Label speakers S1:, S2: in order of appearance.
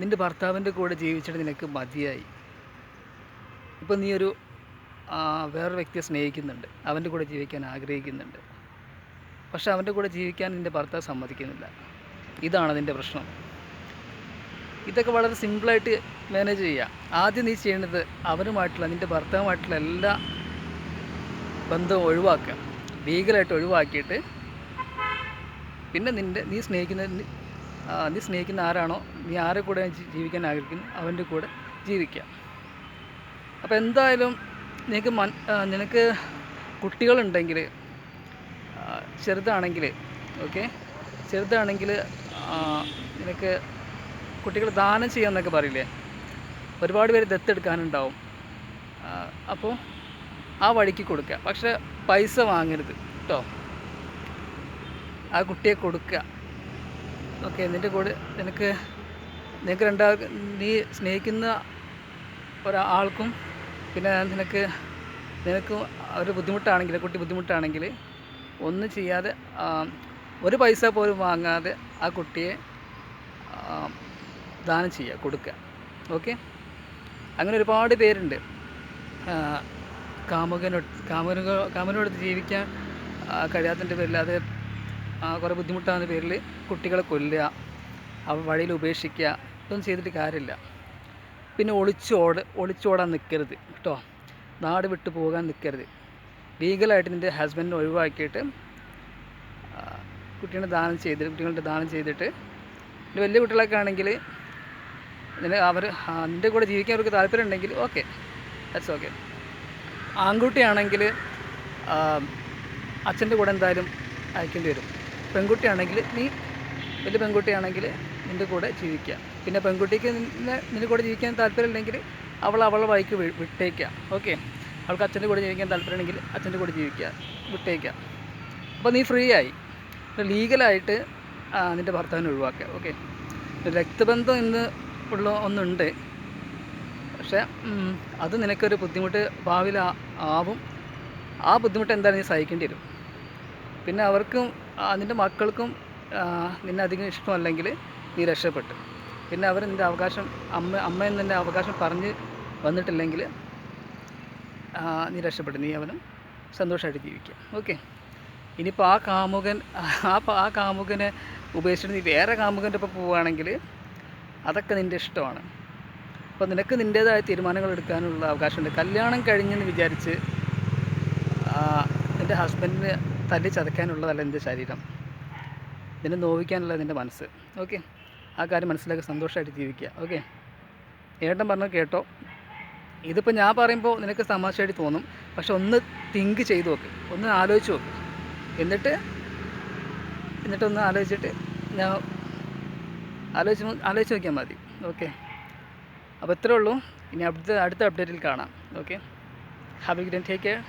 S1: നിന്റെ ഭർത്താവിന്റെ കൂടെ ജീവിച്ചിട്ട് നിനക്ക് മതിയായി. ഇപ്പം നീ ഒരു വേറൊരു വ്യക്തിയെ സ്നേഹിക്കുന്നുണ്ട്. അവന്റെ കൂടെ ജീവിക്കാൻ ആഗ്രഹിക്കുന്നുണ്ട്. പക്ഷെ അവന്റെ കൂടെ ജീവിക്കാൻ നിന്റെ ഭർത്താവ് സമ്മതിക്കുന്നില്ല. ഇതാണ് നിന്റെ പ്രശ്നം. ഇതൊക്കെ വളരെ സിമ്പിളായിട്ട് മാനേജ് ചെയ്യുക ആദ്യം നീ ചെയ്യേണ്ടത് അവനുമായിട്ടുള്ള നിന്റെ ഭർത്താവുമായിട്ടുള്ള എല്ലാ ബന്ധവും ഒഴിവാക്കുക. ലീഗലായിട്ട് ഒഴിവാക്കിയിട്ട് പിന്നെ നിന്റെ നീ സ്നേഹിക്കുന്ന നി- സ്നേഹിക്കുന്ന ആരാണോ നീ ആരെ കൂടെ ജീവിക്കാൻ ആഗ്രഹിക്കുന്നു അവന്റെ കൂടെ ജീവിക്കുക. അപ്പോൾ എന്തായാലും നിനക്ക് മൻ നിനക്ക് കുട്ടികളുണ്ടെങ്കിൽ ചെറുതാണെങ്കിൽ ഓക്കെ? ചെറുതാണെങ്കിൽ നിനക്ക് കുട്ടികൾ ദാനം ചെയ്യാമെന്നൊക്കെ പറയില്ലേ? ഒരുപാട് പേര് ദത്തെടുക്കാനുണ്ടാവും. അപ്പോൾ ആ വഴിക്ക് കൊടുക്കുക. പക്ഷെ പൈസ വാങ്ങരുത് കേട്ടോ? ആ കുട്ടിയെ കൊടുക്കുക. ഓക്കെ നിന്റെ കൂടെ നിനക്ക് നിനക്ക് രണ്ടാൾ നീ സ്നേഹിക്കുന്ന ഒരാൾക്കും പിന്നെ നിനക്ക് നിനക്ക് ഒരു ബുദ്ധിമുട്ടാണെങ്കിൽ കുട്ടി ബുദ്ധിമുട്ടാണെങ്കിൽ ഒന്നും ചെയ്യാതെ ഒരു പൈസ പോലും വാങ്ങാതെ ആ കുട്ടിയെ ദാനം ചെയ്യുക കൊടുക്കുക. ഓക്കെ? അങ്ങനെ ഒരുപാട് പേരുണ്ട്. കാമുകനോ കാമുകനോ കാമുകനോട് ജീവിക്കാൻ കഴിയാത്തതിന്റെ പേരിൽ അത് കുറേ ബുദ്ധിമുട്ടാകുന്ന പേരിൽ കുട്ടികളെ കൊല്ലുക വഴിയിൽ ഉപേക്ഷിക്കുക ഇതൊന്നും ചെയ്തിട്ട് കാര്യമില്ല. പിന്നെ ഒളിച്ചോട് ഒളിച്ചോടാൻ നിൽക്കരുത് കേട്ടോ. നാട് വിട്ടു പോകാൻ നിൽക്കരുത് ലീഗലായിട്ട് നിന്റെ ഹസ്ബൻഡിനെ ഒഴിവാക്കിയിട്ട് കുട്ടീനെ ദാനം ചെയ്തിട്ട് കുട്ടികളുടെ ദാനം ചെയ്തിട്ട് എന്റെ വലിയ കുട്ടികളൊക്കെ ആണെങ്കിൽ അവർ നിന്റെ കൂടെ ജീവിക്കാൻ അവർക്ക് താല്പര്യം ഉണ്ടെങ്കിൽ ഓക്കെ ദാറ്റ്സ് ഓക്കെ ആൺകുട്ടിയാണെങ്കിൽ അച്ഛന്റെ കൂടെ എന്തായാലും അയക്കേണ്ടി വരും. പെൺകുട്ടിയാണെങ്കിൽ നീ വലിയ പെൺകുട്ടിയാണെങ്കിൽ നിന്റെ കൂടെ ജീവിക്കുക. പിന്നെ പെൺകുട്ടിക്ക് നിന്നെ നിന്റെ കൂടെ ജീവിക്കാൻ താല്പര്യമില്ലെങ്കിൽ അവൾ അവളെ വഴിക്ക് വിട്ടേക്കുക. ഓക്കെ? അവൾക്ക് അച്ഛന്റെ കൂടെ ജീവിക്കാൻ താല്പര്യമുണ്ടെങ്കിൽ അച്ഛന്റെ കൂടെ ജീവിക്കുക വിട്ടേക്കുക. അപ്പോൾ നീ ഫ്രീ ആയി. ലീഗലായിട്ട് നിന്റെ ഭർത്താവിനെ ഒഴിവാക്കുക. ഓക്കെ? രക്തബന്ധം ഇന്ന് ഉള്ള ഒന്നുണ്ട്. പക്ഷേ അത് നിനക്കൊരു ബുദ്ധിമുട്ട് ഭാവിയിൽ ആവും. ആ ബുദ്ധിമുട്ട് എന്തായാലും നീ സഹിക്കേണ്ടി വരും. പിന്നെ അവർക്കും നിന്റെ മക്കൾക്കും നിന്നെ അധികം ഇഷ്ടമല്ലെങ്കിൽ നീ രക്ഷപ്പെട്ടു. പിന്നെ അവർ നിന്റെ അവകാശം അമ്മ അമ്മയിൽ നിന്റെ അവകാശം പറഞ്ഞ് വന്നിട്ടില്ലെങ്കിൽ നീ രക്ഷപ്പെട്ടു. നീ അവനും സന്തോഷമായിട്ട് ജീവിക്കുക. ഓക്കെ. ഇനിയിപ്പോൾ ആ കാമുകൻ ആ ആ കാമുകനെ ഉപേക്ഷിച്ചിട്ട് നീ വേറെ കാമുകന്റെ ഒപ്പം പോവുകയാണെങ്കിൽ അതൊക്കെ നിന്റെ ഇഷ്ടമാണ്. അപ്പോൾ നിനക്ക് നിന്റേതായ തീരുമാനങ്ങൾ എടുക്കാനുള്ള അവകാശമുണ്ട്. കല്യാണം കഴിഞ്ഞെന്ന് വിചാരിച്ച് എന്റെ ഹസ്ബൻഡിന് തല്ലി ചതയ്ക്കാനുള്ളതല്ല നിന്റെ ശരീരം. നിന്നെ നോവിക്കാനുള്ളത് നിന്റെ മനസ്സ്. ഓക്കെ? ആ കാര്യം മനസ്സിലാക്കി സന്തോഷമായിട്ട് ജീവിക്കുക. ഓക്കെ? ഏട്ടൻ പറഞ്ഞത് കേട്ടോ. ഇതിപ്പോൾ ഞാൻ പറയുമ്പോൾ നിനക്ക് തമാശയായിട്ട് തോന്നും. പക്ഷെ ഒന്ന് തിങ്ക് ചെയ്ത് നോക്ക്. ഒന്ന് ആലോചിച്ച് നോക്ക്. എന്നിട്ട് എന്നിട്ടൊന്ന് ആലോചിച്ചിട്ട് ഞാൻ ആലോചിച്ച് ആലോചിച്ച് നോക്കിയാൽ മതി. ഓക്കെ? അപ്പോൾ ഇത്രേ ഉള്ളൂ. ഇനി അടുത്ത അടുത്ത അപ്ഡേറ്റിൽ കാണാം. ഓക്കെ? Have ഗ്രൻ take care